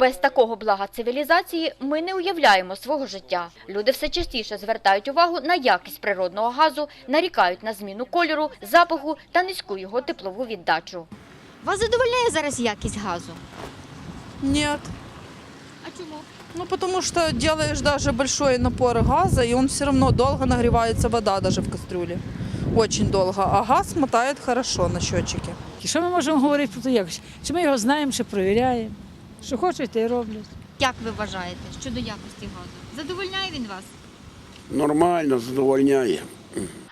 Без такого блага цивілізації ми не уявляємо свого життя. Люди все частіше звертають увагу на якість природного газу, нарікають на зміну кольору, запаху та низьку його теплову віддачу. Вас задовольняє зараз якість газу? Нет. А чому? Ну, потому что делаешь даже большой напор газа, и он все равно долго нагревается вода даже в кастрюле. Очень долго. А газ мотает хорошо на счетчике. І Що ми можемо говорити про ту якість? Чи ми його знаємо, чи перевіряємо? Що хочуть, те й роблять. Як ви вважаєте щодо якості газу? Задовольняє він вас? Нормально, задовольняє.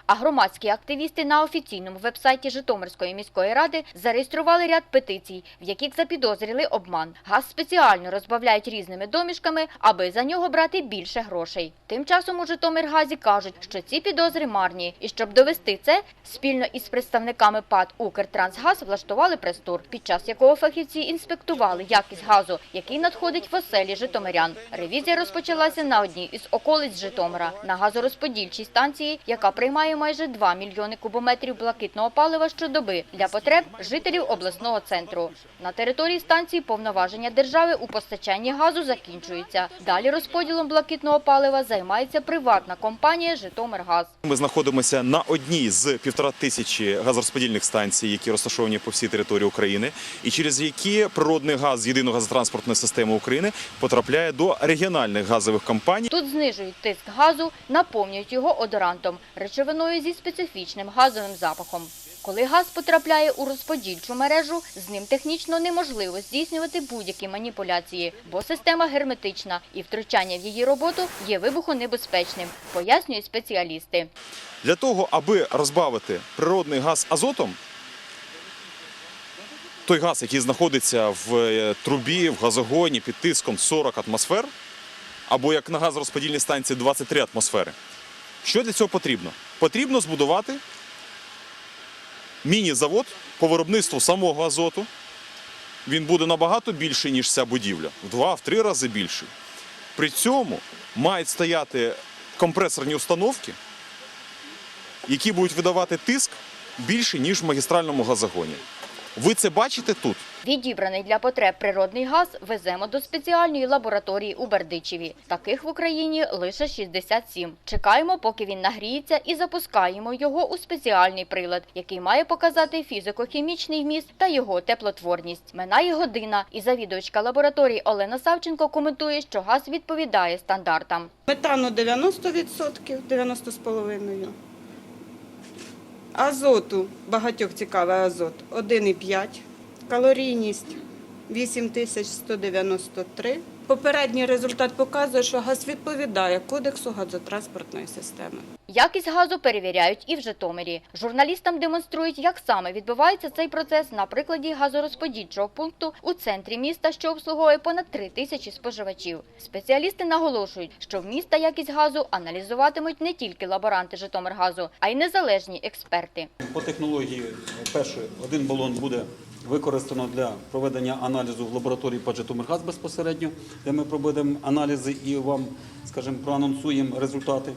А громадські активісти на офіційному вебсайті Житомирської міської ради зареєстрували ряд петицій, в яких запідозрили обман. Газ спеціально розбавляють різними домішками, аби за нього брати більше грошей. Тим часом у Житомиргазі кажуть, що ці підозри марні, і щоб довести це, спільно із представниками ПАД «Укртрансгаз» влаштували прес-тур, під час якого фахівці інспектували якість газу, який надходить в оселі житомирян. Ревізія розпочалася на одній із околиць Житомира на газорозподільчій станції, яка приймає майже 2 мільйони кубометрів блакитного палива щодоби для потреб жителів обласного центру. На території станції повноваження держави у постачанні газу закінчуються. Далі розподілом блакитного палива займається приватна компанія Житомиргаз. Ми знаходимося на одній з півтора тисячі газорозподільних станцій, які розташовані по всій території України, і через які природний газ з єдиної газотранспортної системи України потрапляє до регіональних газових компаній. Тут знижують тиск газу, наповнюють його одорантом, речовиною зі специфічним газовим запахом. Коли газ потрапляє у розподільчу мережу, з ним технічно неможливо здійснювати будь-які маніпуляції, бо система герметична і втручання в її роботу є вибухонебезпечним, пояснюють спеціалісти. Для того, аби розбавити природний газ азотом, той газ, який знаходиться в е, трубі, в газогоні під тиском 40 атмосфер, або як на газорозподільній станції 23 атмосфери. Що для цього потрібно? Потрібно збудувати міні-завод по виробництву самого азоту. Він буде набагато більший, ніж ця будівля, в два-в три рази більший. При цьому мають стояти компресорні установки, які будуть видавати тиск більше, ніж в магістральному газогоні. Ви це бачите тут? Відібраний для потреб природний газ веземо до спеціальної лабораторії у Бердичеві. Таких в Україні лише 67. Чекаємо, поки він нагріється, і запускаємо його у спеціальний прилад, який має показати фізико-хімічний вміст та його теплотворність. Минає година, і завідувачка лабораторії Олена Савченко коментує, що газ відповідає стандартам. Метану 90%, 90,5%. Азоту, багатьох цікавий азот, 1,5. Калорійність 8193. Попередній результат показує, що газ відповідає кодексу газотранспортної системи. Якість газу перевіряють і в Житомирі. Журналістам демонструють, як саме відбувається цей процес на прикладі газорозподільчого пункту у центрі міста, що обслуговує понад три тисячі споживачів. Спеціалісти наголошують, що вміст та якість газу аналізуватимуть не тільки лаборанти Житомиргазу, а й незалежні експерти. По технології першої один балон буде використано для проведення аналізу в лабораторії по Житомиргаз безпосередньо, де ми проведемо аналізи і вам, скажімо, проанонсуємо результати.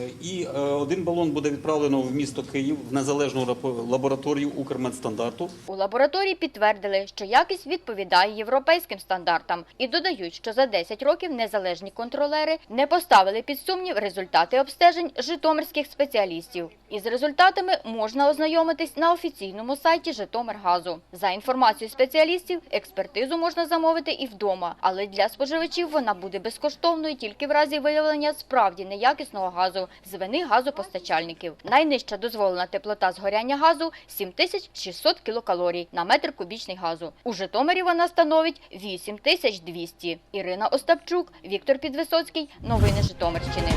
Е, І е, один балон буде відправлено в місто Київ в незалежну лабораторію Укрмедстандарту. У лабораторії підтвердили, що якість відповідає європейським стандартам і додають, що за 10 років незалежні контролери не поставили під сумнів результати обстежень житомирських спеціалістів. Із результатами можна ознайомитись на офіційному сайті Житомиргазу. За інформацією спеціалістів, експертизу можна замовити і вдома, але для споживачів вона буде безкоштовною тільки в разі виявлення справді неякісного газу з вини газопостачальників. Найнижча дозволена теплота згоряння газу 7600 кілокалорій на метр кубічний газу. У Житомирі вона становить 8200. Ірина Остапчук, Віктор Підвисоцький. Новини Житомирщини.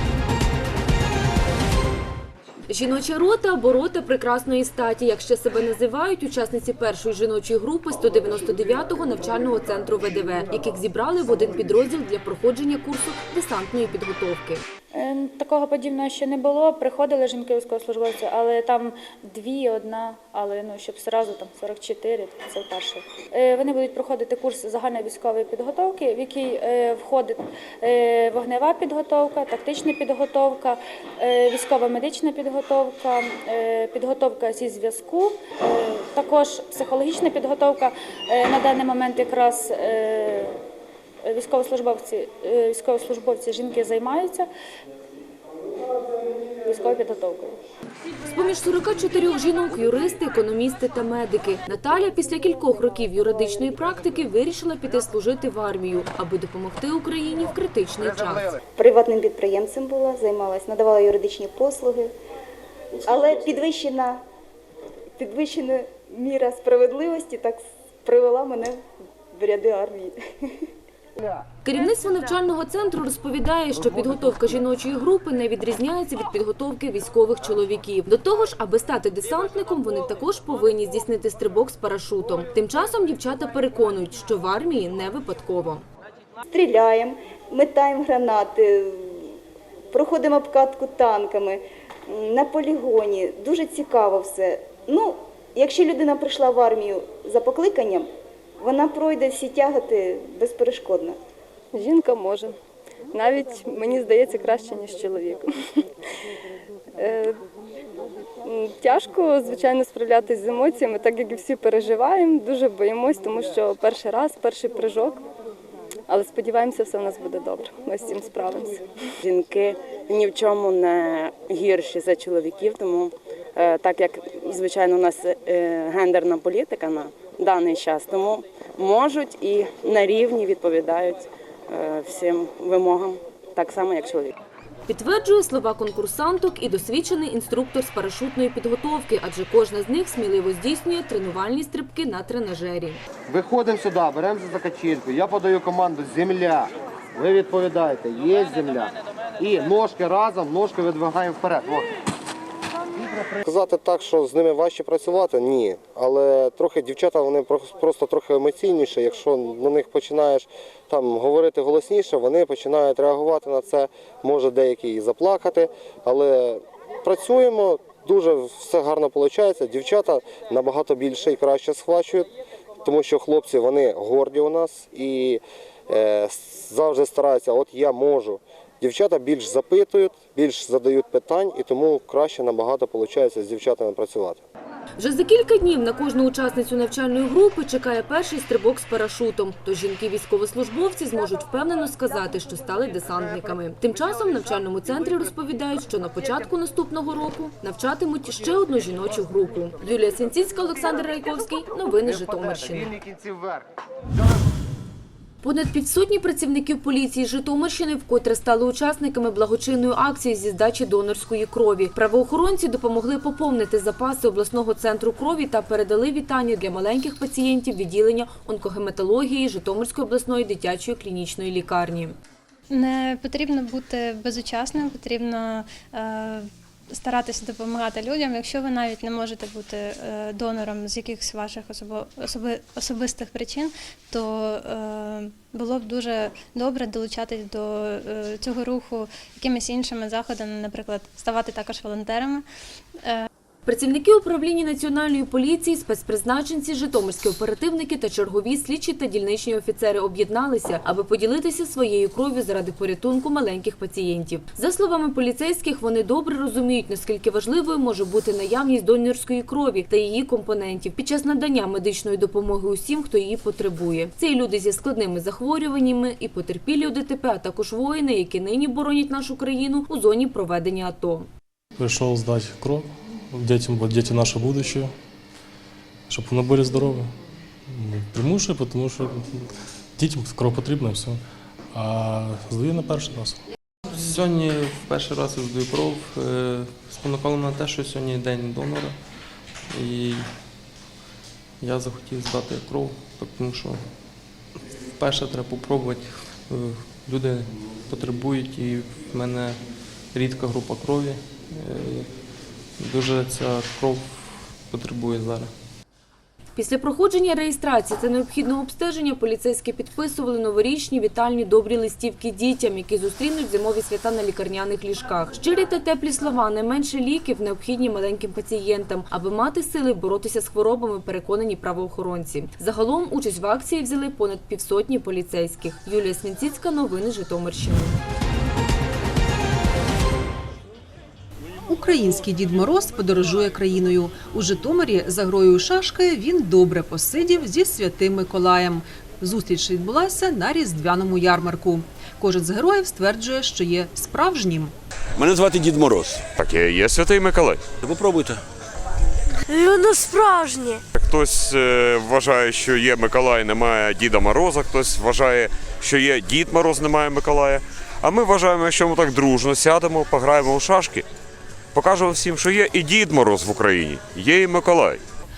Жіноча рота або рота прекрасної статі, як ще себе називають учасниці першої жіночої групи 199-го навчального центру ВДВ, яких зібрали в один підрозділ для проходження курсу десантної підготовки. Е, Такого подібного ще не було. Приходили жінки військовослужбовці, але там дві, одна, але ну щоб зразу там 44, це вперше. Е, Вони будуть проходити курс загальної військової підготовки, в який е, входить вогнева підготовка, тактична підготовка, військова медична підготовка, підготовка зі зв'язку, також психологічна підготовка. На даний момент якраз військовослужбовці, е, військовослужбовці жінки займаються військовою підготовкою. З-поміж 44 жінок – юристи, економісти та медики. Наталя після кількох років юридичної практики вирішила піти служити в армію, аби допомогти Україні в критичний час. Приватним підприємцем була, займалась, надавала юридичні послуги, але підвищена, підвищена міра справедливості так привела мене в ряди армії. Керівництво навчального центру розповідає, що підготовка жіночої групи не відрізняється від підготовки військових чоловіків. До того ж, аби стати десантником, вони також повинні здійснити стрибок з парашутом. Тим часом дівчата переконують, що в армії не випадково. Стріляємо, метаємо гранати, проходимо обкатку танками на полігоні. Дуже цікаво все. Ну, якщо людина прийшла в армію за покликанням, вона пройде всі тягати безперешкодно. Жінка може. Навіть мені здається краще, ніж чоловік. Е, Тяжко, звичайно, справлятися з емоціями, так як і всі переживаємо. Дуже боїмось, тому що перший раз, перший прыжок. Але сподіваємося, все в нас буде добре. Ми з цим справимося. Жінки ні в чому не гірші за чоловіків, тому е, так як звичайно у нас е, гендерна політика на даний час, тому можуть і на рівні відповідають е, всім вимогам, так само як чоловік. Підтверджує слова конкурсанток і досвідчений інструктор з парашутної підготовки, адже кожна з них сміливо здійснює тренувальні стрибки на тренажері. Виходимо сюди, беремося за качельку. Я подаю команду земля. Ви відповідаєте, є земля. І ножки разом, ножки видвигаємо вперед. О. Казати так, що з ними важче працювати, ні. Але трохи дівчата вони просто трохи емоційніші. Якщо на них починаєш там говорити голосніше, вони починають реагувати на це. Може деякі і заплакати. Але працюємо, дуже все гарно виходить. Дівчата набагато більше і краще схвачують, тому що хлопці вони горді у нас і е, завжди стараються, от я можу. Дівчата більш запитують, більш задають питань, і тому краще набагато виходить з дівчатами працювати. Вже за кілька днів на кожну учасницю навчальної групи чекає перший стрибок з парашутом. Тож жінки-військовослужбовці зможуть впевнено сказати, що стали десантниками. Тим часом в навчальному центрі розповідають, що на початку наступного року навчатимуть ще одну жіночу групу. Юлія Свінціцька, Олександр Райковський. Новини Житомирщини. Понад півсотні працівників поліції Житомирщини вкотре стали учасниками благочинної акції зі здачі донорської крові. Правоохоронці допомогли поповнити запаси обласного центру крові та передали вітання для маленьких пацієнтів відділення онкогематології Житомирської обласної дитячої клінічної лікарні. Не потрібно бути безучасним, потрібно е, старатися допомагати людям. Якщо ви навіть не можете бути е, донором з якихось ваших особи, особистих причин, то е, було б дуже добре долучатись до е, цього руху якимись іншими заходами, наприклад, ставати також волонтерами. Працівники управління національної поліції, спецпризначенці, житомирські оперативники та чергові слідчі та дільничні офіцери об'єдналися, аби поділитися своєю кров'ю заради порятунку маленьких пацієнтів. За словами поліцейських, вони добре розуміють, наскільки важливою може бути наявність донорської крові та її компонентів під час надання медичної допомоги усім, хто її потребує. Це і люди зі складними захворюваннями, і потерпілі у ДТП, а також воїни, які нині боронять нашу країну у зоні проведення АТО. Пришел сдать кровь детям, вот дети наше будущее, чтобы они были здоровы. Ну, Примушую, потому що дітям кров потрібна і все. А здаю на перший раз. Сьогодні в перший раз я здаю кров. е, Спонукало на те, що сьогодні день донора. І я захотів здати кров, тому що вперше треба спробувати. Е, Люди потребують і в мене рідка група крові. Дуже ця кров потребує зараз. Після проходження реєстрації та необхідного обстеження поліцейські підписували новорічні вітальні добрі листівки дітям, які зустрінуть зимові свята на лікарняних ліжках. Щирі та теплі слова, не менше ліків необхідні маленьким пацієнтам, аби мати сили боротися з хворобами, переконані правоохоронці. Загалом участь в акції взяли понад півсотні поліцейських. Юлія Смінціцька, новини Житомирщини. Український Дід Мороз подорожує країною. У Житомирі за грою шашки він добре посидів зі святим Миколаєм. Зустріч відбулася на різдвяному ярмарку. Кожен з героїв стверджує, що є справжнім. Мене звати Дід Мороз. Так, є Святий Миколай. Попробуйте. Воно справжнє. Хтось е, вважає, що є Миколай, немає Діда Мороза, хтось вважає, що є Дід Мороз, немає Миколая. А ми вважаємо, що ми так дружно сядемо, пограємо у шашки, покажемо всім, що є і Дід Мороз в Україні, є і Миколай.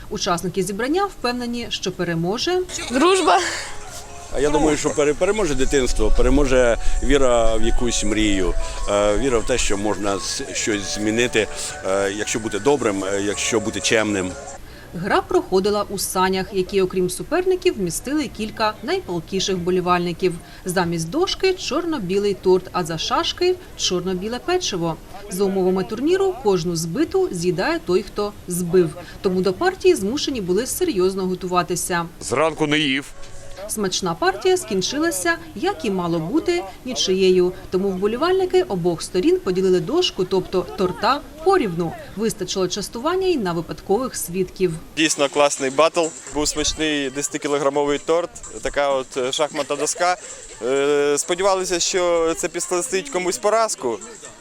Учасники зібрання впевнені, що переможе Дружба. А я думаю, що пере- переможе дитинство, переможе віра в якусь мрію, е, віра в те, що можна щось змінити, е, якщо бути добрим, е, якщо бути чемним. Гра проходила у санях, які, окрім суперників, вмістили кілька найпалкіших болівальників. Замість дошки чорно-білий торт, а за шашки чорно-біле печиво. За умовами турніру кожну збиту з'їдає той, хто збив. Тому до партії змушені були серйозно готуватися. Зранку не їв. Смачна партія скінчилася, як і мало бути, нічиєю. Тому вболівальники обох сторін поділили дошку, тобто торта, порівну. Вистачило частування й на випадкових свідків. Дійсно класний батл. Був смачний 10-кілограмовий торт, така от е, шахматна доска. Е, Сподівалися, що це підсластить комусь поразку.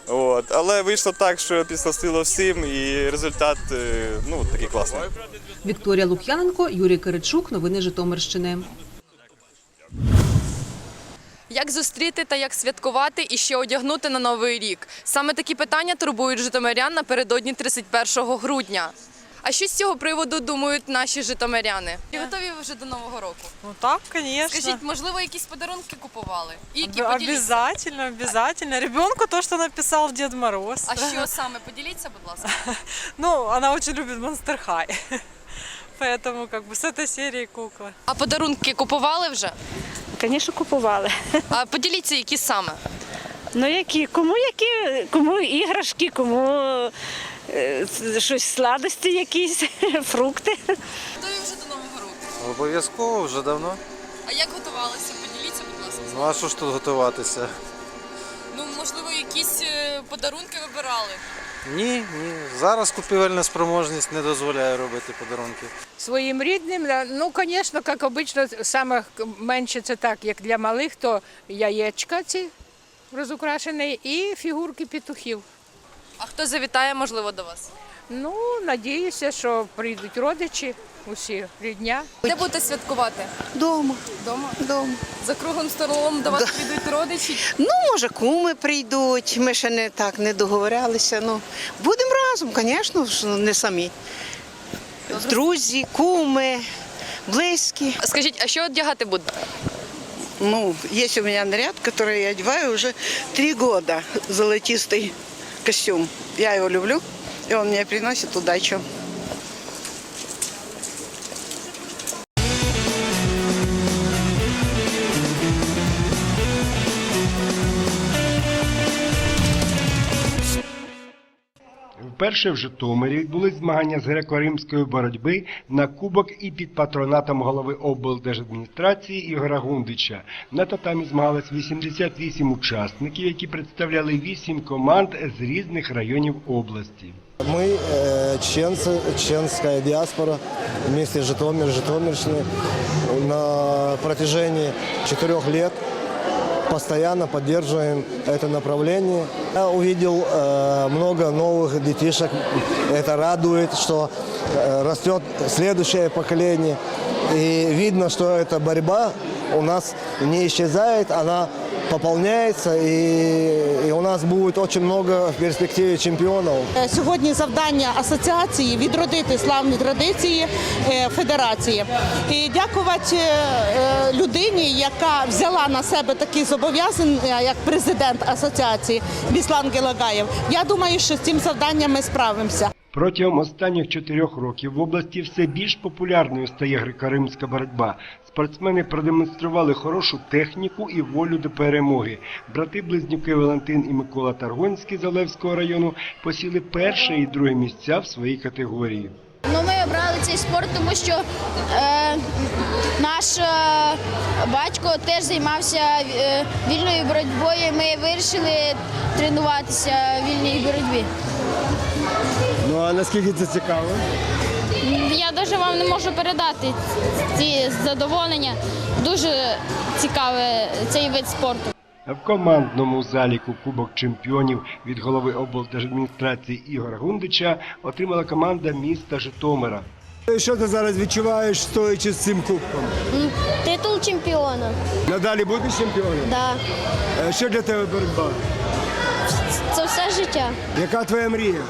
От. Але вийшло так, що підсластило всім, і результат е, ну, такий класний. Вікторія Лук'яненко, Юрій Киричук. Новини Житомирщини. Як зустріти та як святкувати і що одягнути на новий рік? Саме такі питання турбують житомирян напередодні 31 грудня. А що з цього приводу думають наші житомиряни? Чи готові ви вже до нового року? Ну так, конечно. Скажіть, можливо, якісь подарунки купували? І які поділіться? Обязательно, обязательно. Ребенку то, что написал Дед Мороз. А що саме? Поділіться, будь ласка. Ну, она очень любит Monster High. Поэтому как бы с этой серии куклы. А подарунки купували вже? Звісно, купували. А поділіться, які саме? Ну які? Кому які? Кому іграшки, кому е, щось сладості якісь, фрукти. Готові вже до нового року. Обов'язково вже давно. А як готувалися? Поділіться, будь ласка. Ну а що ж тут готуватися? Ну, можливо, якісь е, подарунки вибирали. Ні, ні. Зараз купівельна спроможність не дозволяє робити подарунки. Своїм рідним, ну, звісно, як обично, саме менше це так, як для малих, то яєчка ці розукрашені і фігурки петухів. А хто завітає, можливо, до вас? Ну, надіюся, що прийдуть родичі, усі рідня. Де будете святкувати? Дома. Дома? Дома. За круглим столом до вас прийдуть родичі. Ну, може, куми прийдуть. Ми ще не так не договорялися. Ну, будемо разом, звісно, не самі. Друзі, куми, близькі. Скажіть, а що одягати будете? Ну, есть у меня наряд, который я одеваю уже три года. Золотистый костюм. Я его люблю, и он мне приносит удачу. Вперше в Житомирі відбулись змагання з греко-римської боротьби на кубок і під патронатом голови облдержадміністрації Ігора Гундича. На татамі змагалось 88 учасників, які представляли 8 команд з різних районів області. Мы, э, чеченцы, чеченская диаспора, вместе с Житомир, Житомирщиной, на протяжении четырех лет постоянно поддерживаем это направление. Я увидел э, много новых детишек. Это радует, что э, растет следующее поколение. И видно, что эта борьба у нас не исчезает, она пополняется, и, и у нас будет очень много в перспективе чемпионов. Е, Сьогодні завдання асоціації відродити славні традиції е, федерації і дякувати е, людині, яка взяла на себе такі зобов'язання, як президент асоціації Біслан Гелагаєв. Я думаю, що з цим завданням ми справимося. Протягом останніх чотирьох років в області все більш популярною стає греко-римська боротьба. Спортсмени продемонстрували хорошу техніку і волю до перемоги. Брати-близнюки Валентин і Микола Таргонський з Олевського району посіли перше і друге місця в своїй категорії. Ну, ми обрали цей спорт, тому що е, наш е, батько теж займався е, вільною боротьбою. і Ми вирішили тренуватися в вільній боротьбі. Ну а наскільки це цікаво? Я навіть вам не можу передати ці задоволення. Дуже цікавий цей вид спорту. В командному заліку Кубок чемпіонів від голови облдержадміністрації Ігора Гундича отримала команда міста Житомира. Що ти зараз відчуваєш, стоячи з цим кубком? Титул чемпіона. Надалі будеш чемпіоном? Да. Е, Що для тебе боротьба? Це все життя. Яка твоя мрія?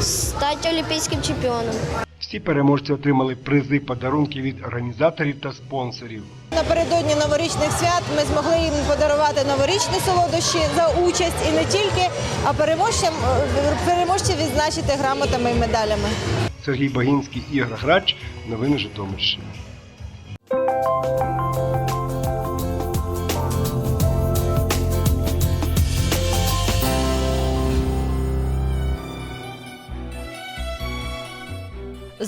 Стати олімпійським чемпіоном. Всі переможці отримали призи подарунки від організаторів та спонсорів. Напередодні новорічних свят ми змогли їм подарувати новорічні солодощі за участь і не тільки, а переможцям переможців відзначити грамотами і медалями. Сергій Багінський, Ігор Грач. Новини Житомирщини.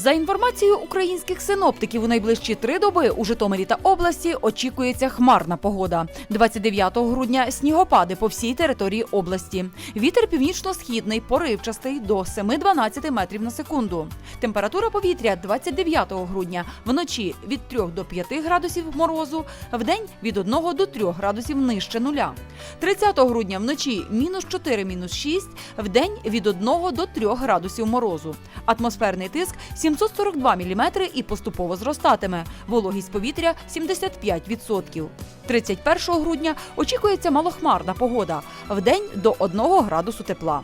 За інформацією українських синоптиків, у найближчі три доби у Житомирі та області очікується хмарна погода. 29 грудня снігопади по всій території області. Вітер північно-східний, поривчастий до 7-12 метрів на секунду. Температура повітря 29 грудня вночі від 3 до 5 градусів морозу, вдень від 1 до 3 градусів нижче нуля. 30 грудня вночі мінус 4, мінус 6, вдень від 1 до 3 градусів морозу. Атмосферний тиск 742 мм і поступово зростатиме. Вологість повітря 75%. 31 грудня очікується малохмарна погода. Вдень до 1 градусу тепла.